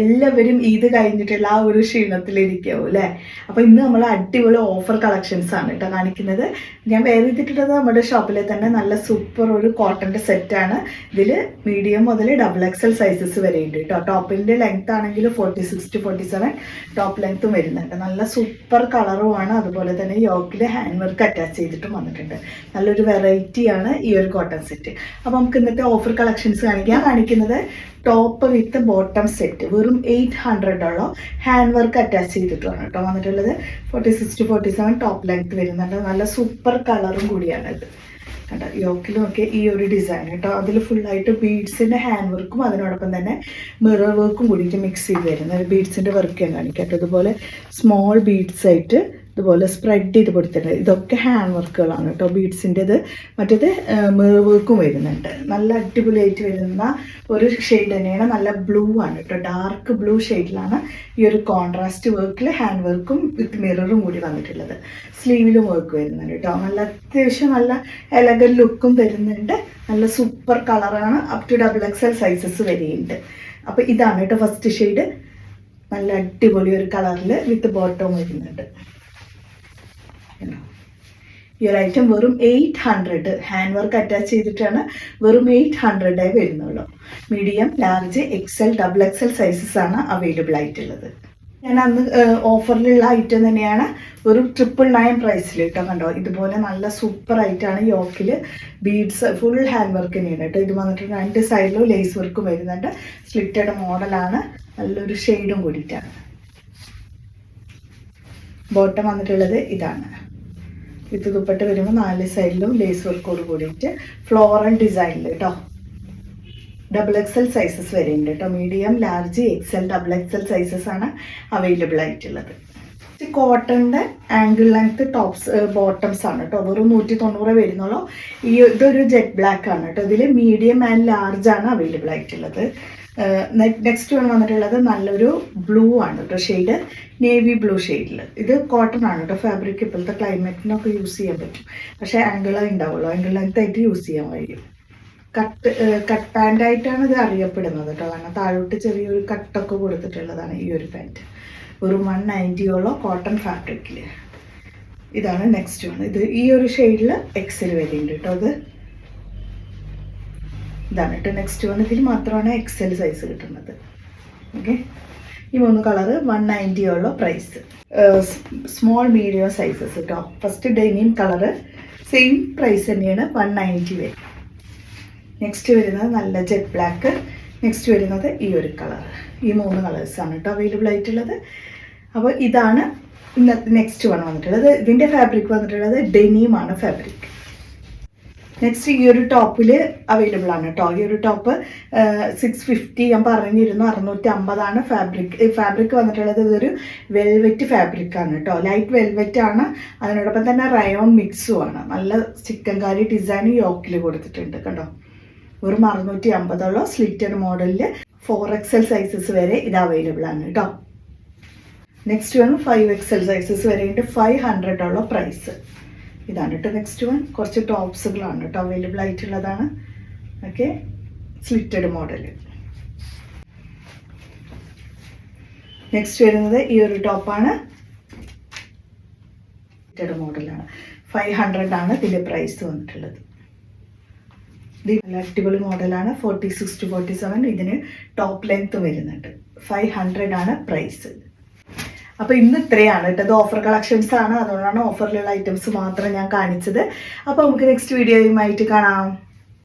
എല്ലാവരും ഈദ് കഴിഞ്ഞിട്ടുള്ള ആ ഒരു ക്ഷീണത്തിലിരിക്കാവും അല്ലേ? അപ്പൊ ഇന്ന് നമ്മൾ അടിപൊളി ഓഫർ കളക്ഷൻസ് ആണ് കേട്ടോ കാണിക്കുന്നത്. ഞാൻ വേറെ നമ്മുടെ ഷോപ്പിലെ തന്നെ നല്ല സൂപ്പർ ഒരു കോട്ടന്റെ സെറ്റ് ആണ്. ഇതിൽ മീഡിയം മുതൽ ഡബിൾ എക്സൽ സൈസസ് വരെ ഉണ്ട് കേട്ടോ. ടോപ്പിന്റെ ലെങ്ത് ആണെങ്കിൽ forty six to forty seven top ലെങ്ത്തും വരുന്നുണ്ട്. നല്ല സൂപ്പർ കളറുമാണ് അതുപോലെ തന്നെ യോക്കിൽ ഹാൻഡ് വർക്ക് അറ്റാച്ച് ചെയ്തിട്ടും വന്നിട്ടുണ്ട്. നല്ലൊരു വെറൈറ്റി ആണ് ഈ ഒരു കോട്ടൺ സെറ്റ് അപ്പോൾ നമുക്ക് ഇന്നത്തെ ഓഫർ കളക്ഷൻസ് കാണിക്കാം. കാണിക്കുന്നത് ടോപ്പ് വിത്ത് ബോട്ടം സെറ്റ് വെറും എയ്റ്റ് ഹൺഡ്രഡ് ഉള്ള ഹാൻഡ് വർക്ക് അറ്റാച്ച് ചെയ്തിട്ടാണ് കേട്ടോ. വന്നിട്ടുള്ളത് forty six to forty seven top length വരുന്നുണ്ട്. നല്ല സൂപ്പർ കളറും കൂടിയാണ് ഇത്. കണ്ടോ? യോക്കിലും ഒക്കെ ഈ ഒരു ഡിസൈൻ കേട്ടോ. അതിൽ ഫുള്ളായിട്ട് ബീഡ്സിന്റെ ഹാൻഡ് വർക്കും അതിനോടൊപ്പം തന്നെ മിറർ വർക്കും കൂടിയിട്ട് മിക്സ് ചെയ്ത് വരുന്നത് ബീഡ്സിന്റെ വർക്ക് ഞാൻ കാണിക്കാം കേട്ടോ ഇതുപോലെ സ്മോൾ ബീഡ്സ് ആയിട്ട് ഇതുപോലെ സ്പ്രെഡ് ചെയ്ത് കൊടുത്തിട്ടുണ്ട്. ഇതൊക്കെ ഹാൻഡ് വർക്കുകളാണ് കേട്ടോ. ബീഡ്സിന്റെത് മറ്റേത് മിറർ വർക്കും വരുന്നുണ്ട്. നല്ല അടിപൊളിയായിട്ട് വരുന്ന ഒരു ഷെയ്ഡ് തന്നെയാണ്. നല്ല ബ്ലൂ ആണ് കേട്ടോ. ഡാർക്ക് ബ്ലൂ ഷെയ്ഡിലാണ് ഈ ഒരു കോൺട്രാസ്റ്റ് വർക്കിൽ ഹാൻഡ് വർക്കും വിത്ത് മിററും കൂടി വന്നിട്ടുള്ളത്. സ്ലീവിലും വർക്ക് വരുന്നുണ്ട് കേട്ടോ. നല്ല അത്യാവശ്യം നല്ല എലഗൻ ലുക്കും തരുന്നുണ്ട്. നല്ല സൂപ്പർ കളറാണ് up to double XL sizes വരെയുണ്ട്. അപ്പോൾ ഇതാണ് കേട്ടോ ഫസ്റ്റ് ഷെയ്ഡ് നല്ല അടിപൊളി ഒരു കളറിൽ വിത്ത് ബോട്ടവും വരുന്നുണ്ട്? ഈ ഐറ്റം വെറും eight hundred hand work attach ചെയ്തിട്ടാണ് വെറും എയ്റ്റ് ഹൺഡ്രഡേ വരുന്നുള്ളൂ. Medium large XL double XL sizes ആണ് അവൈലബിൾ ആയിട്ടുള്ളത്. ഞാൻ അന്ന് ഓഫറിലുള്ള ഐറ്റം തന്നെയാണ് ഒരു ട്രിപ്പിൾ നയൻ പ്രൈസിൽ കേട്ടോ കണ്ടോ? ഇതുപോലെ നല്ല സൂപ്പർ ആയിട്ടാണ് യോക്കിൽ ബീഡ്സ് ഫുൾ ഹാൻഡ് വർക്ക് തന്നെയാണ് കേട്ടോ. ഇത് വന്നിട്ട് രണ്ട് സൈഡിലും ലേസ് വർക്കും വരുന്നുണ്ട്. സ്ലിറ്റഡ് മോഡലാണ് നല്ലൊരു ഷെയ്ഡും കൂടിയിട്ടാണ്. ബോട്ടം വന്നിട്ടുള്ളത് ഇതാണ്. ഇത് ദുപ്പട്ട് വരുമ്പോൾ നാല് സൈഡിലും ലേസ് വർക്കോട് കൂടിയിട്ട് ഫ്ലോറൽ ഡിസൈനിൽ കേട്ടോ ഡബിൾ എക്സൽ സൈസസ് വരെയുണ്ട് ഉണ്ട് കേട്ടോ medium large XL double XL sizes ആണ് അവൈലബിൾ ആയിട്ടുള്ളത്. കോട്ടന്റെ ആംഗിൾ ലെങ്ത് ടോപ്സ് ബോട്ടംസ് ആണ് കേട്ടോ. വെറും നൂറ്റി തൊണ്ണൂറ് വരുന്നുള്ളൂ. ഈ ഇതൊരു ജെറ്റ് ബ്ലാക്ക് ആണ് കേട്ടോ. ഇതിൽ മീഡിയം ആൻഡ് ലാർജ് ആണ് അവൈലബിൾ ആയിട്ടുള്ളത്. നെക്സ്റ്റ് വൺ വന്നിട്ടുള്ളത് നല്ലൊരു ബ്ലൂ ആണ് കേട്ടോ. ഷെയ്ഡ് നേവി ബ്ലൂ ഷെയ്ഡിൽ ഇത് കോട്ടൺ ആണ് കേട്ടോ. ഫാബ്രിക് ഇപ്പോഴത്തെ ക്ലൈമറ്റിനൊക്കെ യൂസ് ചെയ്യാൻ പറ്റും. പക്ഷേ ആംഗിൾ ഉണ്ടാവുള്ളൂ. ആംഗിൾ ലെങ്ത് ആയിട്ട് യൂസ് ചെയ്യാൻ കഴിയും. കട്ട് കട്ട് പാന്റ് ആയിട്ടാണ് ഇത് അറിയപ്പെടുന്നത് കേട്ടോ. കാരണം താഴോട്ട് ചെറിയൊരു കട്ടൊക്കെ കൊടുത്തിട്ടുള്ളതാണ് ഈ ഒരു പാന്റ് ഒരു വൺ നയന്റിയോളം കോട്ടൺ ഫാബ്രിക്കിൽ ഇതാണ് നെക്സ്റ്റ് വൺ ഇത് ഈ ഒരു ഷെയ്ഡിൽ എക്സിൽ വരുന്നുണ്ട് കേട്ടോ അത്. ഇതാണ് കേട്ടോ നെക്സ്റ്റ് വൺ ഇതിൽ മാത്രമാണ് എക്സൽ സൈസ് കിട്ടുന്നത്. ഓക്കെ ഈ മൂന്ന് കളറ് വൺ നയന്റിയുള്ള പ്രൈസ് സ്മോൾ മീഡിയം സൈസസ് കേട്ടോ ഫസ്റ്റ് ഡെനിയും കളറ് സെയിം പ്രൈസ് തന്നെയാണ് വൺ നയന്റി വരും. നെക്സ്റ്റ് വരുന്നത് നല്ല ജെറ്റ് ബ്ലാക്ക് നെക്സ്റ്റ് വരുന്നത് ഈ ഒരു കളർ ഈ മൂന്ന് കളേഴ്സാണ് കേട്ടോ അവൈലബിൾ ആയിട്ടുള്ളത്. അപ്പോൾ ഇതാണ് ഇന്നത്തെ നെക്സ്റ്റ് വൺ വന്നിട്ടുള്ളത്. ഇതിന്റെ ഫാബ്രിക് വന്നിട്ടുള്ളത് ഡെനിയുമാണ് ഫാബ്രിക് നെക്സ്റ്റ് ഈ ഒരു ടോപ്പിൽ അവൈലബിൾ ആണ് കേട്ടോ ഈ ഒരു ടോപ്പ് സിക്സ് ഫിഫ്റ്റി ഞാൻ പറഞ്ഞിരുന്നു. അറുന്നൂറ്റി അമ്പതാണ് ഫാബ്രിക് ഫാബ്രിക് വന്നിട്ടുള്ളത് ഇതൊരു വെൽവെറ്റ് ഫാബ്രിക് ആണ് കേട്ടോ ലൈറ്റ് വെൽവെറ്റ് ആണ്. അതിനോടൊപ്പം തന്നെ റയോൺ മിക്സും ആണ്. നല്ല ചിക്കൻകാരി ഡിസൈൻ യോക്കിൽ കൊടുത്തിട്ടുണ്ട്. കണ്ടോ? വെറും അറുന്നൂറ്റി അമ്പതോളം സ്ലിറ്റഡ് മോഡലിൽ ഫോർ എക്സൽ സൈസസ് വരെ ഇത് അവൈലബിൾ ആണ് കേട്ടോ next one five XL sizes വരെ ഉണ്ട് ഫൈവ് ഹൺഡ്രഡ് ഉള്ള പ്രൈസ് ഇതാണ് കേട്ടോ നെക്സ്റ്റ് വൺ കുറച്ച് ടോപ്സുകളാണ് കേട്ടോ അവൈലബിൾ ആയിട്ടുള്ളതാണ്. ഓക്കെ സ്ലിറ്റഡ് മോഡൽ നെക്സ്റ്റ് വരുന്നത് ഈ ഒരു ടോപ്പാണ് സ്ലിറ്റഡ് മോഡലാണ് ഫൈവ് ഹൺഡ്രഡ് ആണ് ഇതിന്റെ പ്രൈസ് വന്നിട്ടുള്ളത്. ഇത് നല്ല അടിപൊളി മോഡലാണ്. Forty six to forty seven ഇതിന് ടോപ്പ് ലെങ്ത് വരുന്നുണ്ട്. ഫൈവ് ഹൺഡ്രഡ് ആണ് പ്രൈസ് അപ്പോൾ ഇന്ന് ഇത്രയാണ് കേട്ടോ. ഓഫർ കളക്ഷൻസ് ആണ്. അതുകൊണ്ടാണ് ഓഫറിലുള്ള ഐറ്റംസ് മാത്രം ഞാൻ കാണിച്ചത്. അപ്പോൾ നമുക്ക് നെക്സ്റ്റ് വീഡിയോയുമായിട്ട് കാണാം.